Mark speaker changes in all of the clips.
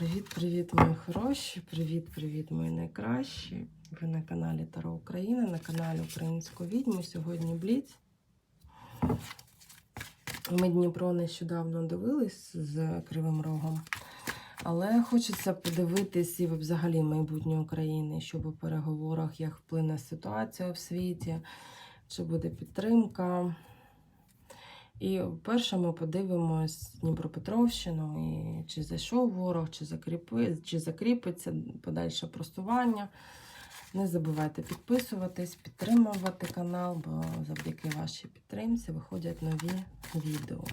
Speaker 1: Привіт-привіт, мої хороші! Привіт-привіт, мої найкращі! Ви на каналі Таро Україна, на каналі Української відьми. Сьогодні Бліц. Ми Дніпро нещодавно дивились з Кривим Рогом. Але хочеться подивитись і взагалі майбутнє України, що по переговорах, як вплине ситуація в світі, чи буде підтримка. І перше ми подивимось Дніпропетровщину, і чи зайшов ворог, чи, закріпи, чи закріпиться подальше просування. Не забувайте підписуватись, підтримувати канал, бо завдяки вашій підтримці виходять нові відео.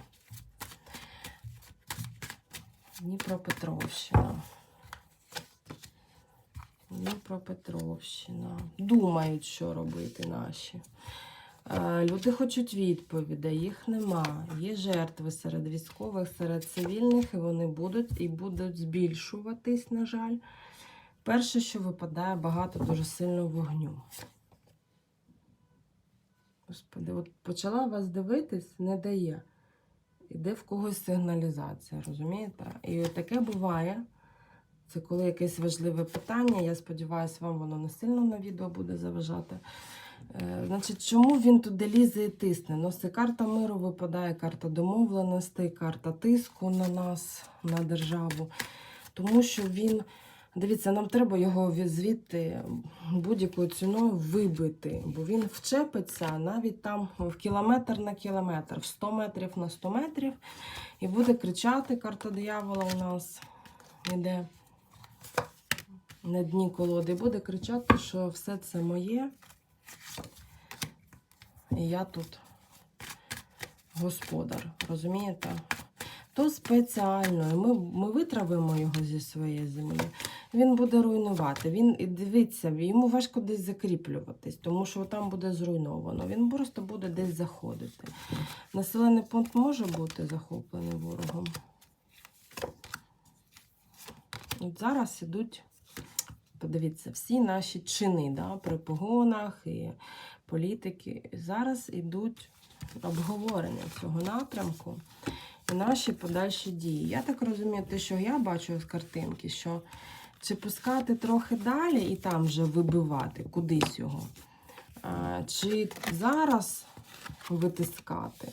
Speaker 1: Дніпропетровщина. Дніпропетровщина. Думають, що робити наші. Люди хочуть відповідей, їх нема. Є жертви серед військових, серед цивільних, і вони будуть і будуть збільшуватись, на жаль. Перше, що випадає, багато дуже сильного вогню. Господи, от почала вас дивитись, не дає. Іде в когось сигналізація, розумієте? І таке буває. Це коли якесь важливе питання. Я сподіваюся, вам воно не сильно на відео буде заважати. Е, Значить, чому він туди лізе і тисне? Ну, це карта миру випадає, карта домовленостей, карта тиску на нас, на державу. Тому що він, дивіться, нам треба його звідти будь-якою ціною вибити, бо він вчепиться навіть там в кілометр на кілометр, в 100 метрів на 100 метрів, і буде кричати, карта диявола у нас іде на дні колоди, буде кричати, що все це моє. І я тут господар, розумієте? То спеціально, ми, ми витравимо його зі своєї землі. Він буде руйнувати. Він і дивіться, йому важко десь закріплюватись, тому що там буде зруйновано. Він просто буде десь заходити. Населений пункт може бути захоплений ворогом. От зараз ідуть, подивіться, всі наші чини да, при погонах і політики. Зараз ідуть обговорення цього напрямку і наші подальші дії. Я так розумію, те, що я бачу з картинки, що чи пускати трохи далі і там вже вибивати кудись його, чи зараз витискати.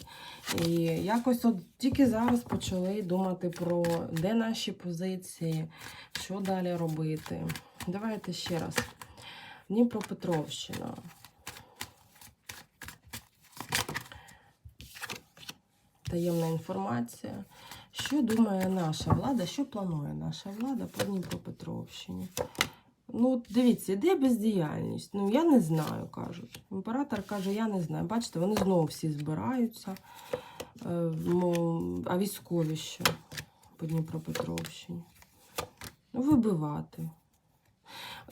Speaker 1: І якось от тільки зараз почали думати про де наші позиції, що далі робити. Давайте ще раз. Дніпропетровщина. Таємна інформація. Що думає наша влада? Що планує наша влада по Дніпропетровщині? Ну, дивіться, іде бездіяльність. Ну, я не знаю, кажуть. Імператор каже, я не знаю. Бачите, вони знову всі збираються. Е, а військові що по Дніпропетровщині? Ну, вибивати.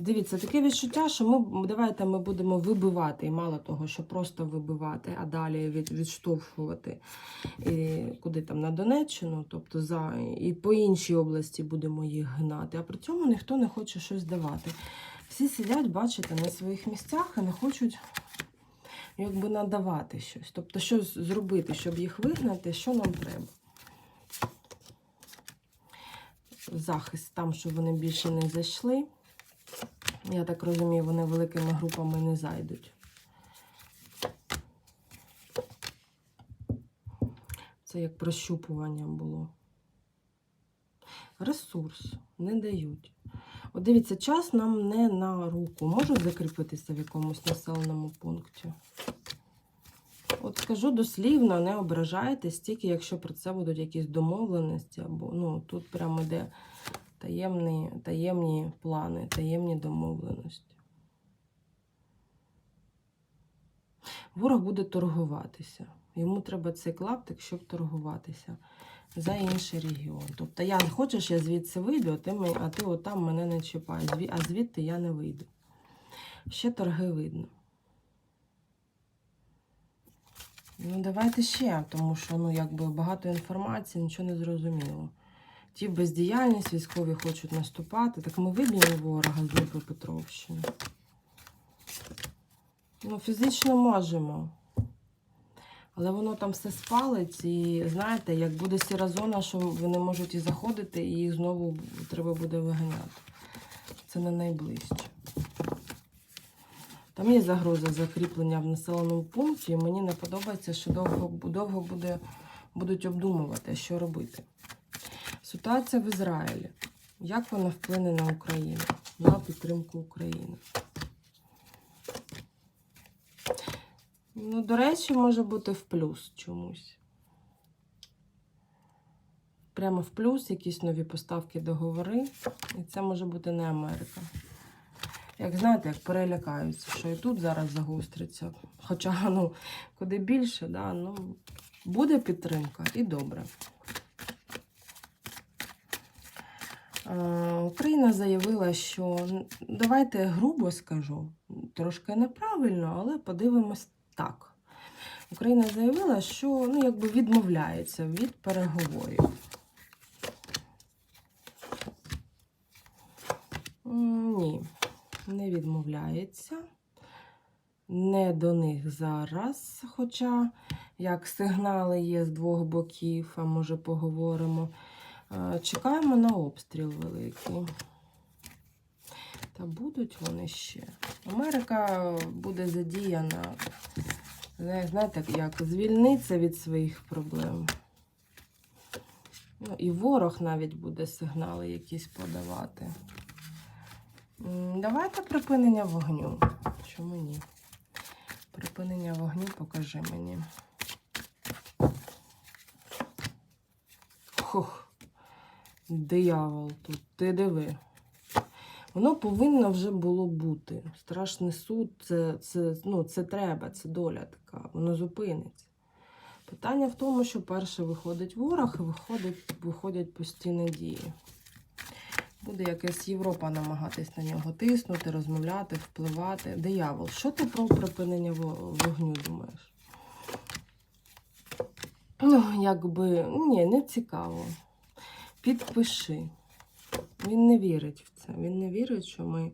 Speaker 1: Дивіться, таке відчуття, що ми давайте ми будемо вибивати, і мало того, що просто вибивати, а далі від, відштовхувати і, куди там на Донеччину, тобто за і по іншій області будемо їх гнати. А при цьому ніхто не хоче щось давати. Всі сидять, бачите, на своїх місцях і не хочуть якби надавати щось. Тобто, щось зробити, щоб їх вигнати, що нам треба. Захист там, щоб вони більше не зайшли. Я так розумію, вони великими групами не зайдуть. Це як прощупування було. Ресурс не дають. От дивіться, час нам не на руку. Можуть закріпитися в якомусь населеному пункті. От скажу дослівно, не ображайтесь, тільки якщо про це будуть якісь домовленості, або ну, тут прямо йде таємні, таємні плани, таємні домовленості. Ворог буде торгуватися. Йому треба цей клаптик, щоб торгуватися за інший регіон. Тобто, я хочеш, я звідси вийду, а ти, а ти отам мене не чіпай, а звідти я не вийду. Ще торги видно. Ну, давайте ще, тому що ну, якби багато інформації, нічого не зрозуміло. Ті бездіяльність, військові хочуть наступати. Так ми виб'ємо ворога з Дніпропетровщини. Ну, фізично можемо. Але воно там все спалить, і знаєте, як буде сіра зона, що вони можуть і заходити, і їх знову треба буде виганяти. Це не найближче. Там є загроза закріплення в населеному пункті, і мені не подобається, що довго, довго буде, будуть обдумувати, що робити. Ситуація в Ізраїлі. Як вона вплине на Україну, на підтримку України? Ну, до речі, може бути в плюс чомусь. Прямо в плюс якісь нові поставки договори. І це може бути не Америка. Як знаєте, як перелякаються, що і тут зараз загостриться. Хоча, ну, куди більше, да, ну, буде підтримка і добре. Україна заявила, що давайте грубо скажу, трошки неправильно, але подивимось так. Україна заявила, що ну, якби відмовляється від переговорів. Ні, не відмовляється. Не до них зараз, хоча як сигнали є з двох боків, а може поговоримо. Чекаємо на обстріл великий. Та будуть вони ще. Америка буде задіяна, знаєте, як звільниться від своїх проблем. Ну, і ворог навіть буде сигнали якісь подавати. Давайте припинення вогню. Чому ні? Припинення вогню покажи мені. Хух. Диявол тут, ти диви. Воно повинно вже було бути. Страшний суд, це, це, ну, це треба, це доля така, воно зупиниться. Питання в тому, що перше виходить ворог і виходить, виходять постійні дії. Буде якась Європа намагатись на нього тиснути, розмовляти, впливати. Диявол, що ти про припинення вогню думаєш? Ну, якби, ні, не цікаво. Підпиши. Він не вірить в це. Він не вірить, що ми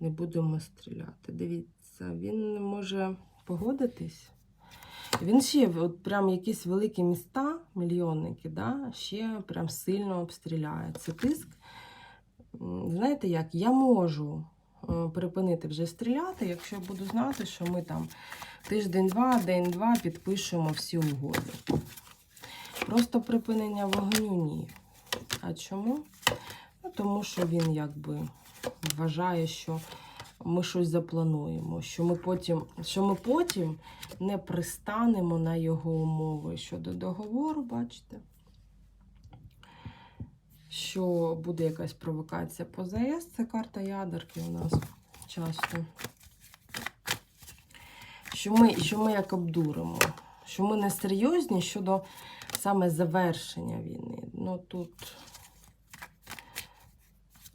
Speaker 1: не будемо стріляти. Дивіться, він може погодитись. Він ще от прям якісь великі міста, мільйонники, да, ще прям сильно обстріляє. Це тиск. Знаєте як? Я можу е, припинити вже стріляти, якщо буду знати, що ми там тиждень-два, день-два підпишемо всі угоди. Просто припинення вогню ні. А чому? Ну, тому що він якби вважає, що ми щось заплануємо, що ми потім, що ми потім не пристанемо на його умови щодо договору, бачите? Що буде якась провокація по ЗАЕС, це карта ядерки у нас часто. Що ми, що ми як обдуримо, що ми не серйозні щодо саме завершення війни. Ну тут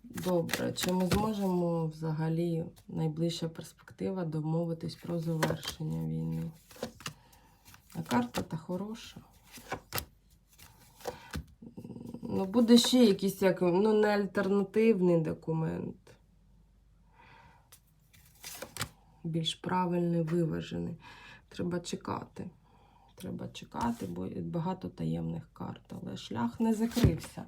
Speaker 1: добре. Чи ми зможемо взагалі найближча перспектива домовитись про завершення війни? А карта та хороша. Ну, буде ще якийсь як, ну, не альтернативний документ. Більш правильний, виважений. Треба чекати. Треба чекати, бо багато таємних карт. Але шлях не закрився.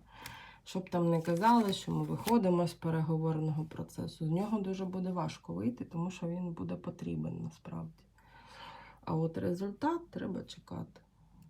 Speaker 1: Щоб там не казали, що ми виходимо з переговорного процесу. З нього дуже буде важко вийти, тому що він буде потрібен насправді. А от результат треба чекати.